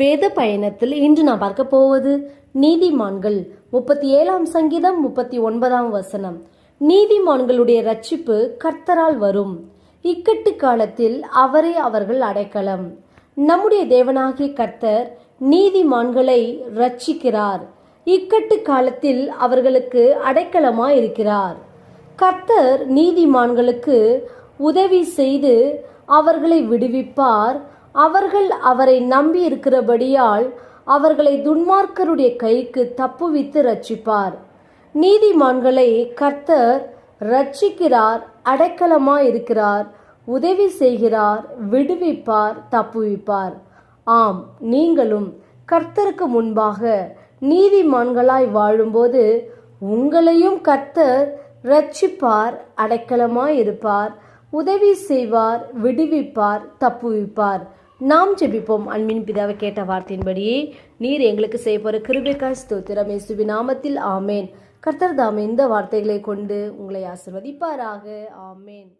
வேத பயணத்தில் இன்று நான் பார்க்க போவது நீதிமான்கள் முப்பத்தி ஏழாம் சங்கீதம் முப்பத்தி ஒன்பதாம் வசனம். நீதிமான்களுடைய ரட்சிப்பு கர்த்தரால் வரும். இக்கட்டு காலத்தில் அவரே அவர்கள் அடைக்கலம். நம்முடைய தேவனாகிய கர்த்தர் நீதிமான்களை ரட்சிக்கிறார் இக்கட்டு காலத்தில் அவர்களுக்கு அடைக்கலமாக இருக்கிறார் கர்த்தர் நீதிமான்களுக்கு உதவி செய்து அவர்களை விடுவிப்பார். அவர்கள் அவரை நம்பி இருக்கிறபடியால் அவர்களை துன்மார்க்கருடைய கைக்கு தப்புவித்து ரட்சிப்பார் நீதிமான்களை கர்த்தர் ரட்சிக்கிறார் அடைக்கலமாக இருக்கிறார் உதவி செய்கிறார் விடுவிப்பார் தப்புவிப்பார். ஆம் நீங்களும் கர்த்தருக்கு முன்பாக நீதிமான்களாய் வாழும்போது உங்களையும் கர்த்தர் ரட்சிப்பார் அடைக்கலமாய் இருப்பார் உதவி செய்வார் விடுவிப்பார் தப்புவிப்பார். நாம் ஜெபிப்போம். அன்பின் பிதாவை கேட்ட வார்த்தையின்படியே நீர் எங்களுக்கு செய்யப்போற போற ஸ்தோத்திரம். இயேசுவி நாமத்தில் ஆமேன். கர்த்தர் தாம் இந்த வார்த்தைகளை கொண்டு உங்களை ஆசிர்வதிப்பாராக. ஆமேன்.